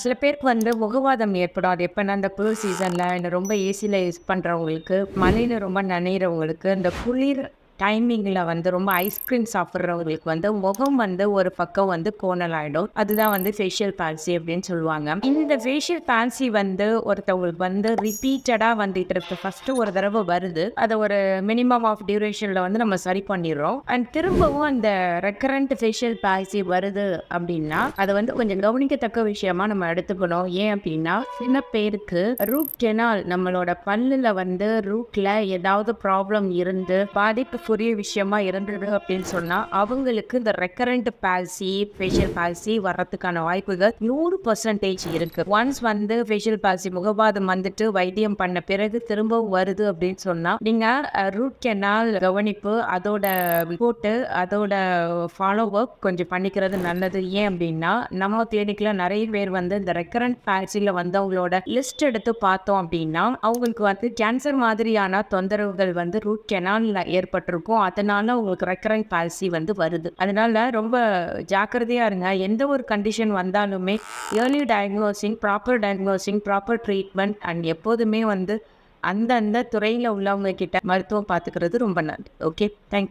சில பேருக்கு வந்து முகவாதம் ஏற்படும். அது எப்போனா அந்த குளிர் சீசனில் இந்த ரொம்ப ஏசியில் யூஸ் பண்ணுறவங்களுக்கு மழையில் ரொம்ப நனைகிறவங்களுக்கு இந்த குளிர் டைமிங்ல வந்து ரொம்ப ஐஸ்கிரீம் சாப்பிட்றவங்களுக்கு வந்து முகம் வந்து ஒரு பக்கம் வந்து கோணல் ஆயிடும். அதுதான் வந்து ஃபேஷியல் பால்சி அப்படின்னு சொல்லுவாங்க. இந்த ஃபேஷியல் பால்சி வந்து ஒருத்தவங்களுக்கு வந்து ரிப்பீட்டடா வந்துட்டு இருக்கு. ஃபர்ஸ்ட்டு ஒரு தடவை வருது. அதை ஒரு மினிமம் ஆஃப் டியூரேஷன்ல வந்து நம்ம சரி பண்ணிடுறோம். அண்ட் திரும்பவும் அந்த ரெக்கரண்ட் ஃபேஷியல் பால்சி வருது அப்படின்னா, அதை வந்து கொஞ்சம் கவனிக்கத்தக்க விஷயமா நம்ம எடுத்துக்கணும். ஏன் அப்படின்னா, சில பேருக்கு ரூட் கெனால் நம்மளோட பல்லுல வந்து ரூட்ல ஏதாவது ப்ராப்ளம் இருந்து பாதிப்பு பாதிப்புக்குரிய விஷயமா இருந்தது அப்படின்னு சொன்னா, அவங்களுக்கு இந்த ரெக்கரண்ட் பால்சி, ஃபேஷியல் பால்சி வர்றதுக்கான வாய்ப்புகள் 100% இருக்கு. ஒன்ஸ் வந்து ஃபேஷியல் பால்சி முகவாதம் வந்துட்டு வைத்தியம் பண்ண பிறகு திரும்பவும் வருது அப்படின்னு சொன்னா, நீங்க ரூட் கெனால் கவனிப்பு, அதோட ரிப்போர்ட்டு, அதோட ஃபாலோ அப் கொஞ்சம் பண்ணிக்கிறது நல்லது. ஏன் அப்படின்னா, நம்ம கிளினிக்ல நிறைய பேர் வந்து இந்த ரெக்கரண்ட் ஃபாலசியில் வந்து அவங்களோட லிஸ்ட் எடுத்து பார்த்தோம் அப்படின்னா, அவங்களுக்கு வந்து கேன்சர் மாதிரியான தொந்தரவுகள் வந்து ரூட் கெனால்ல இருக்கும் அதனால உங்களுக்கு ரெக்கரண்ட் பால்சி வந்து வருது. அதனால ரொம்ப ஜாக்கிரதையா இருங்க. எந்த ஒரு கண்டிஷன் வந்தாலுமே early diagnosing, proper diagnosing, proper treatment and எப்போதுமே வந்து அந்தந்த துறையில உள்ளவங்க கிட்ட மருத்துவம் பார்த்துக்கிறது ரொம்ப நன்றி ஓகே. Thank you.